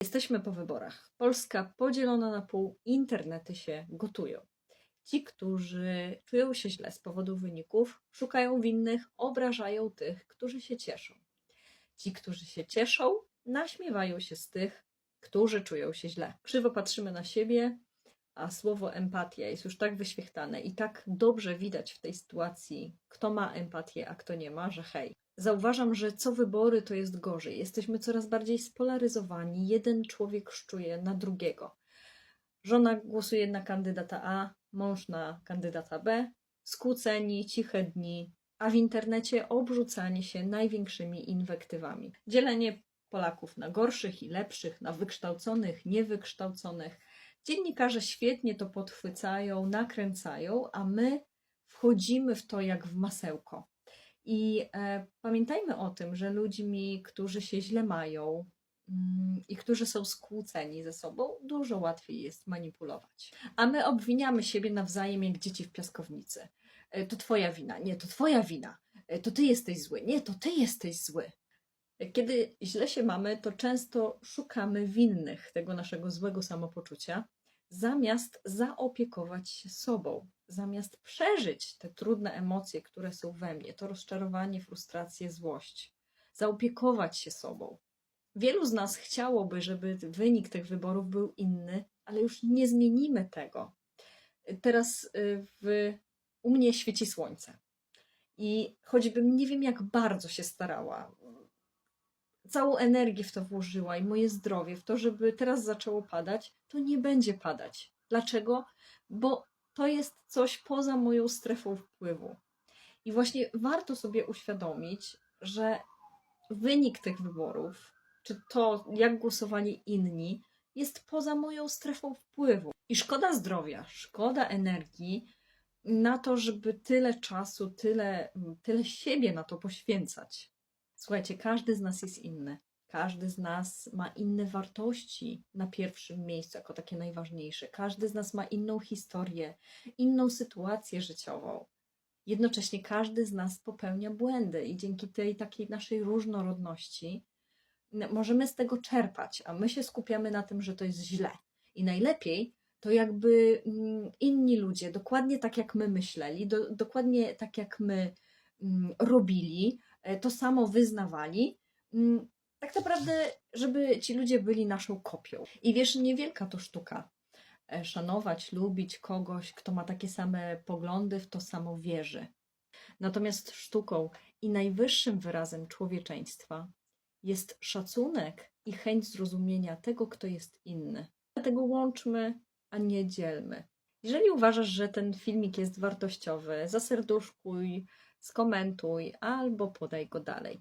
Jesteśmy po wyborach. Polska podzielona na pół, internety się gotują. Ci, którzy czują się źle z powodu wyników, szukają winnych, obrażają tych, którzy się cieszą. Ci, którzy się cieszą, naśmiewają się z tych, którzy czują się źle. Krzywo patrzymy na siebie, a słowo empatia jest już tak wyświechtane i tak dobrze widać w tej sytuacji, kto ma empatię, a kto nie ma, że hej. Zauważam, że co wybory to jest gorzej. Jesteśmy coraz bardziej spolaryzowani. Jeden człowiek szczuje na drugiego. Żona głosuje na kandydata A, mąż na kandydata B, skłóceni, ciche dni, a w internecie obrzucanie się największymi inwektywami. Dzielenie Polaków na gorszych i lepszych, na wykształconych, niewykształconych. Dziennikarze świetnie to podchwycają, nakręcają, a my wchodzimy w to jak w masełko. I e, pamiętajmy o tym, że ludźmi, którzy się źle mają mm, i którzy są skłóceni ze sobą, dużo łatwiej jest manipulować. A my obwiniamy siebie nawzajem jak dzieci w piaskownicy. E, To twoja wina, nie, to twoja wina. E, To ty jesteś zły, nie, to ty jesteś zły. Kiedy źle się mamy, to często szukamy winnych tego naszego złego samopoczucia, zamiast zaopiekować się sobą, zamiast przeżyć te trudne emocje, które są we mnie, to rozczarowanie, frustrację, złość, zaopiekować się sobą. Wielu z nas chciałoby, żeby wynik tych wyborów był inny, ale już nie zmienimy tego. Teraz y, w, u mnie świeci słońce. I choćbym nie wiem, jak bardzo się starała, całą energię w to włożyła i moje zdrowie w to, żeby teraz zaczęło padać, to nie będzie padać. Dlaczego? Bo to jest coś poza moją strefą wpływu. I właśnie warto sobie uświadomić, że wynik tych wyborów, czy to, jak głosowali inni, jest poza moją strefą wpływu. I szkoda zdrowia, szkoda energii na to, żeby tyle czasu, tyle, tyle siebie na to poświęcać. Słuchajcie, każdy z nas jest inny. Każdy z nas ma inne wartości na pierwszym miejscu, jako takie najważniejsze. Każdy z nas ma inną historię, inną sytuację życiową. Jednocześnie każdy z nas popełnia błędy i dzięki tej takiej naszej różnorodności możemy z tego czerpać, a my się skupiamy na tym, że to jest źle. I najlepiej to jakby mm, inni ludzie, dokładnie tak jak my myśleli, do, dokładnie tak jak my mm, robili, to samo wyznawali. mm, Tak naprawdę, żeby ci ludzie byli naszą kopią. I wiesz, niewielka to sztuka. e, Szanować, lubić kogoś, kto ma takie same poglądy, w to samo wierzy. Natomiast sztuką i najwyższym wyrazem człowieczeństwa jest szacunek i chęć zrozumienia tego, kto jest inny. Dlatego łączmy, a nie dzielmy. Jeżeli uważasz, że ten filmik jest wartościowy, zaserduszkuj, skomentuj albo podaj go dalej.